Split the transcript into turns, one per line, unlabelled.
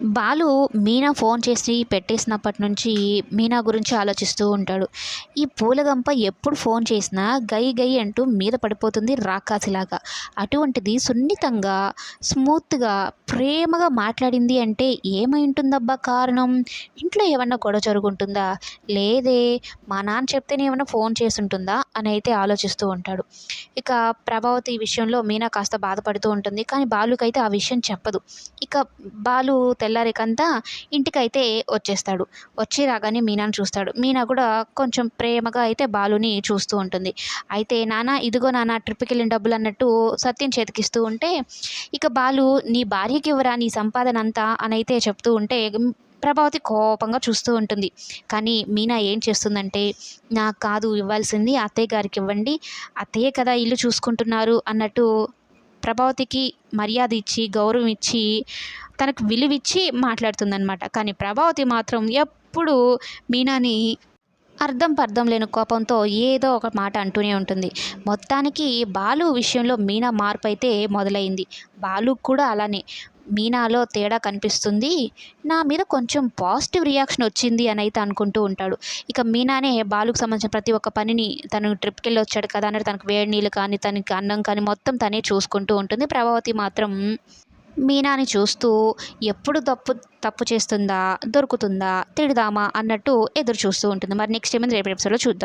Balu Meena phone చేసి పెట్టేసినప్పటి నుంచి మీనా గురించి ఆలోచిస్తూ ఉంటాడు. ఈ పూలగంప ఎప్పుడు ఫోన్ చేసినా గై గై అంటూ మీద పడిపోతుంది రాకాసిలాగా అటువంటిది సున్నితంగా స్మూత్గా ప్రేమగా మాట్లాడింది అంటే ఏమై ఉంటుందబ్బా కారణం? ఇంట్లో ఏమన్నా గొడవ జరుగుంటుందా? లేదే మా నాన్న చెప్తేనే ఏమన్నా ఫోన్ చేసి ఉంటుందా అని అయితే ఆలోచిస్తూ ఉంటాడు. ఇక ప్రభావతి ఈ విషయంలో మీనా కాస్త బాధపడుతూ ఉంటుంది. కానీ బాలుకైతే ఆ విషయం చెప్పదు. ఇక బాలు తెల్లారికంతా ఇంటికైతే వచ్చేస్తాడు. వచ్చి రాగానే మీనాను చూస్తాడు. మీనా కూడా కొంచెం ప్రేమగా అయితే బాలుని చూస్తూ ఉంటుంది. అయితే నాన్న ఇదిగో నాన్న ట్రిప్కి వెళ్ళిన డబ్బులు అన్నట్టు సత్యం చేతికిస్తూ ఉంటే ఇక బాలు నీ భార్యకి ఇవ్వరా? నీ సంపాదన అంతా అని అయితే చెప్తూ ఉంటే ప్రభావతి కోపంగా చూస్తూ ఉంటుంది. కానీ మీనా ఏం చేస్తుందంటే నాకు కాదు ఇవ్వాల్సింది అత్తయ్య గారికి ఇవ్వండి. అత్తయ్యే కదా ఇల్లు చూసుకుంటున్నారు అన్నట్టు ప్రభావతికి మర్యాద ఇచ్చి గౌరవం ఇచ్చి తనకు విలువిచ్చి మాట్లాడుతుందనమాట కానీ ప్రభావతి మాత్రం ఎప్పుడు మీనాని అర్థం పర్థం లేని కోపంతో ఏదో ఒక మాట అంటూనే ఉంటుంది. మొత్తానికి బాలు విషయంలో మీనా మార్పు అయితే మొదలైంది. బాలు కూడా అలానే. మీనాలో తేడా కనిపిస్తుంది. నా మీద కొంచెం పాజిటివ్ రియాక్షన్ వచ్చింది అని అయితే అనుకుంటూ ఉంటాడు. ఇక మీనానే బాలుకు సంబంధించిన ప్రతి ఒక్క పనిని తను ట్రిప్కి వెళ్ళి వచ్చాడు కదా అని తనకు వేడి నీళ్ళు కానీ తనకి అన్నం కానీ మొత్తం తనే చూసుకుంటూ ఉంటుంది. ప్రభావతి మాత్రం మీనాని చూస్తూ ఎప్పుడు తప్పు తప్పు చేస్తుందా దొరుకుతుందా తిడదామా అన్నట్టు ఎదురు చూస్తూ ఉంటుంది. మరి నెక్స్ట్ ఏమైంది? రేపు ఎపిసోడ్లో చూద్దాం.